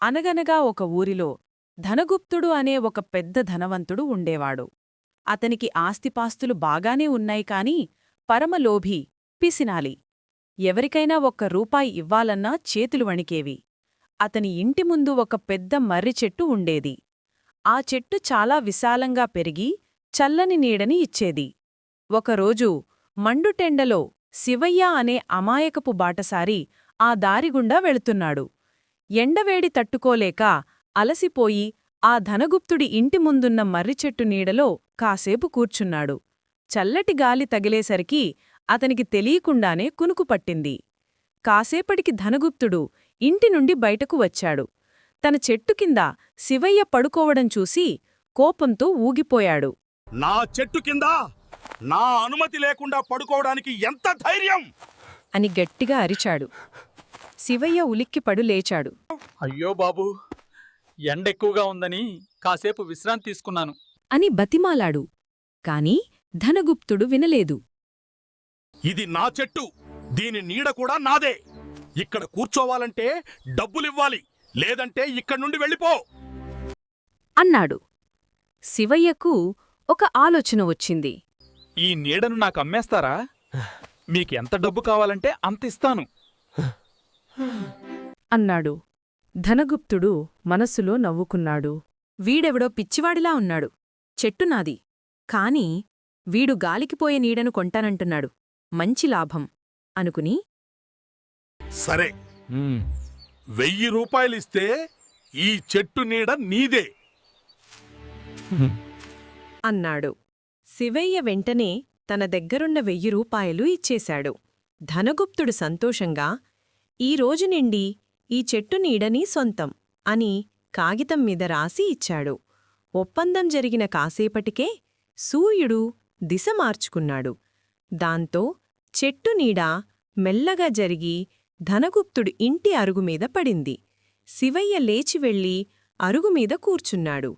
అనగనగా ఒక ఊరిలో ధనగుప్తుడు అనే ఒక పెద్ద ధనవంతుడు ఉండేవాడు. అతనికి ఆస్తిపాస్తులు బాగానే ఉన్నాయి కాని పరమలోభి పిసినాలి. ఎవరికైనా ఒక్క రూపాయి ఇవ్వాలన్నా చేతులు వణికేవి. అతని ఇంటి ముందు ఒక పెద్ద మర్రి చెట్టు ఉండేది. ఆ చెట్టు చాలా విశాలంగా పెరిగి చల్లని నీడని ఇచ్చేది. ఒకరోజు మండుటెండలో శివయ్య అనే అమాయకపు బాటసారి ఆ దారిగుండా వెళుతున్నాడు. ఎండవేడి తట్టుకోలేక అలసిపోయి ఆ ధనగుప్తుడి ఇంటి ముందున్న మర్రిచెట్టు నీడలో కాసేపు కూర్చున్నాడు. చల్లటి గాలి తగిలేసరికి అతనికి తెలియకుండానే కునుకు పట్టింది. కాసేపటికి ధనగుప్తుడు ఇంటి నుండి బయటకు వచ్చాడు. తన చెట్టు కింద శివయ్య పడుకోవడం చూసి కోపంతో ఊగిపోయాడు. నా చెట్టు కింద నా అనుమతి లేకుండా పడుకోవడానికి ఎంత ధైర్యం? అని గట్టిగా అరిచాడు. శివయ్య ఉలిక్కిపడు లేచాడు. అయ్యో బాబూ ఎండెక్కువగా ఉందని కాసేపు విశ్రాంతి తీసుకున్నాను. అని బతిమాలాడు. కాని ధనగుప్తుడు వినలేదు. ఇది నా చెట్టు దీని నీడ కూడా నాదే. ఇక్కడ కూర్చోవాలంటే డబ్బులివ్వాలి లేదంటే ఇక్కడి నుండి వెళ్ళిపో. అన్నాడు. శివయ్యకు ఒక ఆలోచన వచ్చింది. ఈ నీడను నాకు అమ్మేస్తారా? మీకెంత డబ్బు కావాలంటే అంత ఇస్తాను. అన్నాడు. ధనగుప్తుడు మనస్సులో నవ్వుకున్నాడు. వీడెవడో పిచ్చివాడిలా ఉన్నాడు. చెట్టు నాది. కాని వీడు గాలికిపోయే నీడను కొంటానంటున్నాడు. మంచి లాభం. అనుకుని సరే. వెయ్యి రూపాయలిస్తే ఈ చెట్టు నీడ నీదే. అన్నాడు. శివయ్య వెంటనే తన దగ్గరున్న వెయ్యి రూపాయలు ఇచ్చేశాడు. ధనగుప్తుడు సంతోషంగా ఈ రోజు నిండి ఈ చెట్టు నీడని సొంతం అని కాగితం మీద రాసి ఇచ్చాడు. ఒప్పందం జరిగిన కాసేపటికే సూర్యుడు దిశ మార్చుకున్నాడు. దాంతో చెట్టు నీడ మెల్లగా జరిగి ధనగుప్తుడు ఇంటి అరుగుమీద పడింది. శివయ్య లేచి వెళ్ళి అరుగుమీద కూర్చున్నాడు.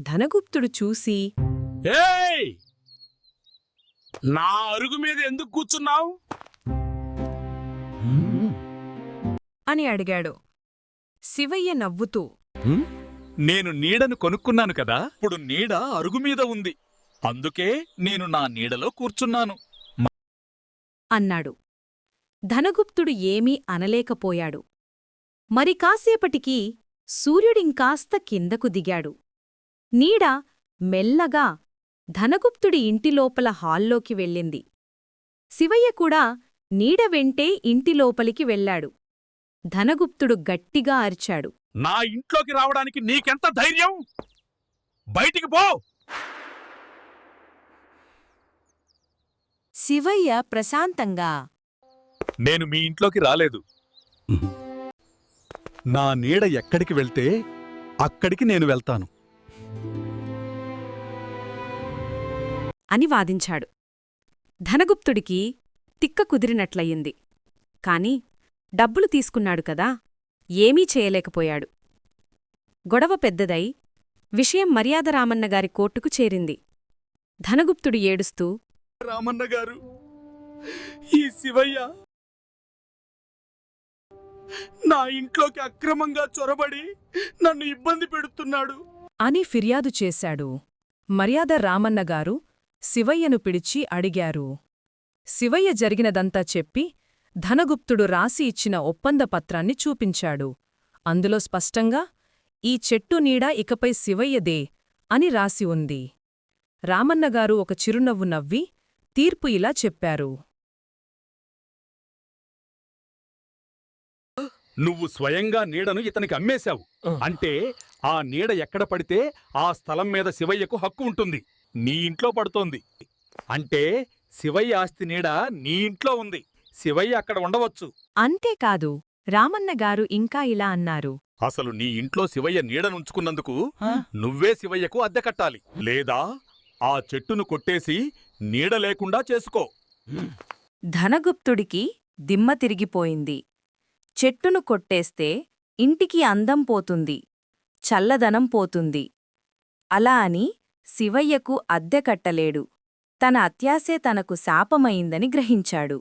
ధనగుప్తుడు చూసి నా అరుగు మీద ఎందుకు కూర్చున్నావు? అని అడిగాడు. శివయ్య నవ్వుతూ నేను నీడను కొనుక్కున్నాను కదా ఇప్పుడు నీడ అరుగు మీద ఉంది. అందుకే నేను నా నీడలో కూర్చున్నాను. అన్నాడు. ధనగుప్తుడు ఏమీ అనలేకపోయాడు. మరి కాసేపటికి సూర్యుడింకాస్త కిందకు దిగాడు. నీడ మెల్లగా ధనగుప్తుడి ఇంటిలోపల హాల్లోకి వెళ్ళింది. శివయ్య కూడా నీడ వెంటే ఇంటిలోపలికి వెళ్ళాడు. ధనగుప్తుడు గట్టిగా అరిచాడు. నా ఇంట్లోకి రావడానికి నీకెంత ధైర్యం? బయటికి పో! శివయ్య ప్రశాంతంగా నేను మీ ఇంట్లోకి రాలేదు. నా నీడ ఎక్కడికి వెళ్తే అక్కడికి నేను వెళ్తాను. అని వాదించాడు. ధనగుప్తుడికి తిక్క కుదిరినట్లయింది. కాని డబ్బులు తీసుకున్నాడు కదా ఏమీ చేయలేకపోయాడు. గొడవ పెద్దదై విషయం మర్యాద రామన్నగారి కోర్టుకు చేరింది. ధనగుప్తుడు ఏడుస్తూ రామన్న గారు ఈ శివయ్య నా ఇంట్లోకి అక్రమంగా చొరబడి నన్ను ఇబ్బంది పెడుతున్నాడు. అని ఫిర్యాదు చేశాడు. మర్యాద రామన్నగారు శివయ్యను పిడిచి అడిగారు. శివయ్య జరిగినదంతా చెప్పి ధనగుప్తుడు రాసి ఇచ్చిన ఒప్పంద పత్రాన్ని చూపించాడు. అందులో స్పష్టంగా ఈ చెట్టు నీడ ఇకపై శివయ్యదే అని రాసి ఉంది. రామన్నగారు ఒక చిరునవ్వు నవ్వి తీర్పు ఇలా చెప్పారు. నువ్వు స్వయంగా నీడను ఇతనికి అమ్మేశావు. అంటే ఆ నీడ ఎక్కడ పడితే ఆ స్థలం మీద శివయ్యకు హక్కు ఉంటుంది. నీ ఇంట్లో పడుతోంది. అంటే శివయ్య ఆస్తి నీడ నీ ఇంట్లో ఉంది. శివయ్య అక్కడ ఉండవచ్చు. అంతేకాదు రామన్నగారు ఇంకా ఇలా అన్నారు. అసలు నీ ఇంట్లో శివయ్య నీడనుంచుకున్నందుకు నువ్వే శివయ్యకు అద్దె కట్టాలి. లేదా ఆ చెట్టును కొట్టేసి నీడ లేకుండా చేసుకో. ధనగుప్తుడికి దిమ్మ తిరిగిపోయింది. చెట్టును కొట్టేస్తే ఇంటికి అందం పోతుంది చల్లదనం పోతుంది. అలా అని శివయ్యకు అద్దె కట్టలేడు. తన అత్యాసే తనకు శాపమైందని గ్రహించాడు.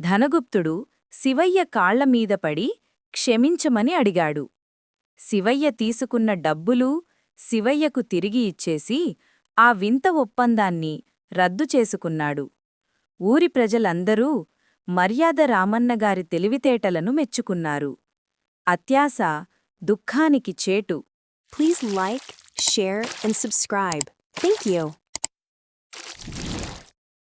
ధనగుప్తుడు శివయ్య కాళ్ళమీద పడి క్షమించమని అడిగాడు. శివయ్య తీసుకున్న డబ్బులు శివయ్యకు తిరిగి ఇచ్చేసి ఆ వింత ఒప్పందాన్ని రద్దు చేసుకున్నాడు. ఊరి ప్రజలందరూ మర్యాద రామన్నగారి తెలివితేటలను మెచ్చుకున్నారు. అత్యాస దుఃఖానికి చేటు. Please like share and subscribe thank you